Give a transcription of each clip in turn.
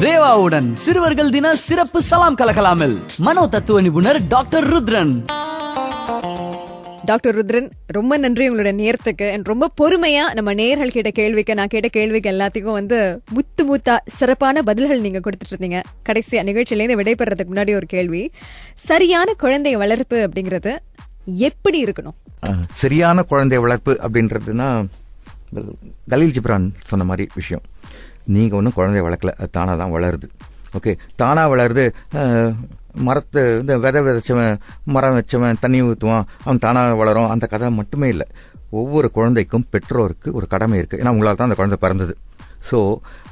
ரேவாவுடன் சிறுவர்கள் தின சிறப்பு சலாம் கலகலாமில் மனோ தத்துவ நிபுணர் டாக்டர் ருத்ரன். டாக்டர் ருத்ரன் ரொம்ப நன்றி உங்களோட நேரத்துக்கு. and ரொம்ப பொறுமையா நம்ம நேர்கள் கேட்ட கேள்விக்கு நான் கேட்ட கேள்விக்கு எல்லாத்துக்கும் வந்து முத்து முத்தா சிறப்பான பதில்கள் நீங்க கொடுத்துட்டு இருந்தீங்க. கடைசியா நிகழ்ச்சியிலேருந்து விடைபெறதுக்கு முன்னாடி ஒரு கேள்வி. சரியான குழந்தை வளர்ப்பு அப்படிங்கிறது எப்படி இருக்கணும்? சரியான குழந்தை வளர்ப்பு அப்படின்றதுனா well, கலீல் ஜிப்ரான் சொன்ன மாதிரி விஷயம். நீங்கள் ஒன்றும் குழந்தைய வளர்க்கல. அது தானாக தான் வளருது. ஓகே தானாக வளருது மரத்தை இந்த விதை விதைச்சவன் மரம் வச்சவன் தண்ணி ஊற்றுவான் அவன் தானாக வளரும். அந்த கதை மட்டுமே இல்லை. ஒவ்வொரு குழந்தைக்கும் பெற்றோருக்கு ஒரு கடமை இருக்குது ஏன்னா உங்களால் தான் அந்த குழந்தை பிறந்தது. ஸோ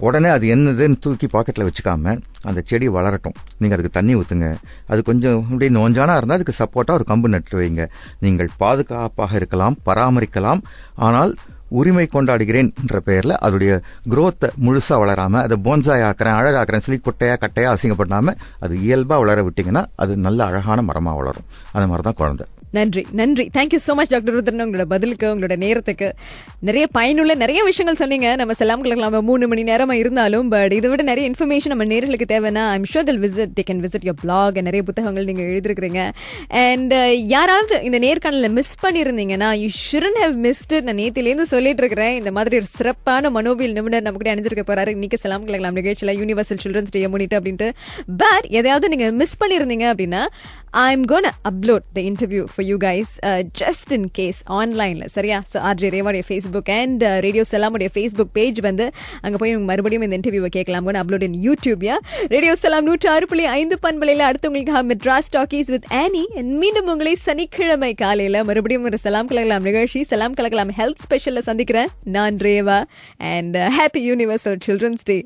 உடனே அது என்னதுன்னு தூக்கி பாக்கெட்டில் வச்சுக்காம அந்த செடி வளரட்டும். நீங்கள் அதுக்கு தண்ணி ஊற்றுங்க அது கொஞ்சம் அப்படியே நோஞ்சானா இருந்தால் அதுக்கு சப்போர்ட்டாக ஒரு கம்பு நட்டு வைங்க. நீங்கள் பாதுகாப்பாக இருக்கலாம் பராமரிக்கலாம். ஆனால் உரிமை கொண்டாடுகிறேன் என்ற பெயரில் அதோடைய குரோத்தை முழுசாக வளராமல் அதை போன்சாய் ஆக்குறேன் அழகாக்குறேன் சொல்லி குட்டையாக கட்டையாக அசிங்கப்படாமல் அது இயல்பாக வளர விட்டிங்கன்னா அது நல்ல அழகான மரமாக வளரும். அந்த மாதிரி தான் குழந்தை. நன்றி நன்றி. Thank you so much doctor Rudran. உங்களோட பதிலுக்கு உங்களோட நேரத்துக்கு. நிறைய பயனுள்ள நிறைய விஷயங்கள் சொன்னீங்க. நம்ம செல்லாம் கலக்கலாம் மூணு மணி நேரமாக இருந்தாலும் பட் இதை விட நிறைய இன்ஃபர்மேஷன் நம்ம நேர்களுக்கு தேவைன்னா I'm sure they'll visit the can visit your blog நிறைய புத்தகங்கள் நீங்கள் எழுதிருக்கிறீங்க. அண்ட் uh, யாராவது இந்த நேர்காணலில் மிஸ் பண்ணியிருந்தீங்கன்னா யூ ஷுடன் ஹவ் மிஸ்டு நான் நேத்திலேருந்து சொல்லிட்டு இருக்கிறேன் இந்த மாதிரி ஒரு சிறப்பான மனோவியல் நிபுணர் நம்ம கூட அணிஞ்சிருக்க போறாரு. இன்னைக்கு செல்லாம் கலக்கலாம் நிகழ்ச்சியில் யூனிவர்சல் சில்ட்ரன்ஸ் டே முன்னிட்டு அப்படின்ட்டு. பட் எதையாவது நீங்க மிஸ் பண்ணியிருந்தீங்க அப்படின்னா I'm gonna upload the interview for you guys just in case ஆன்லைன்ல சரியா? ஸோ ஆர்ஜே ரேவாடைய ஃபேஸ்புக் அண்ட் ரேடியோ செல்லாமுடைய ஃபேஸ்புக் பேஜ் வந்து அங்கே போய் மறுபடியும் இந்த இன்டர்வியூவை கேட்கலாம். கூட அப்லோட் இன் யூடியூப்யா ரேடியோ செல்லாம் நூற்று ஆறு புள்ளி ஐந்து பண்பலையில் அடுத்தவங்களுக்கு Madras talkies with Annie and மீண்டும் உங்களை சனிக்கிழமை காலையில மறுபடியும் ஒரு சலாம் கலகலாம் நிகழ்ச்சி சலாம் கலகலாம் ஹெல்த் ஸ்பெஷல்ல சந்திக்கிறேன். நான் Reva and happy universal children's day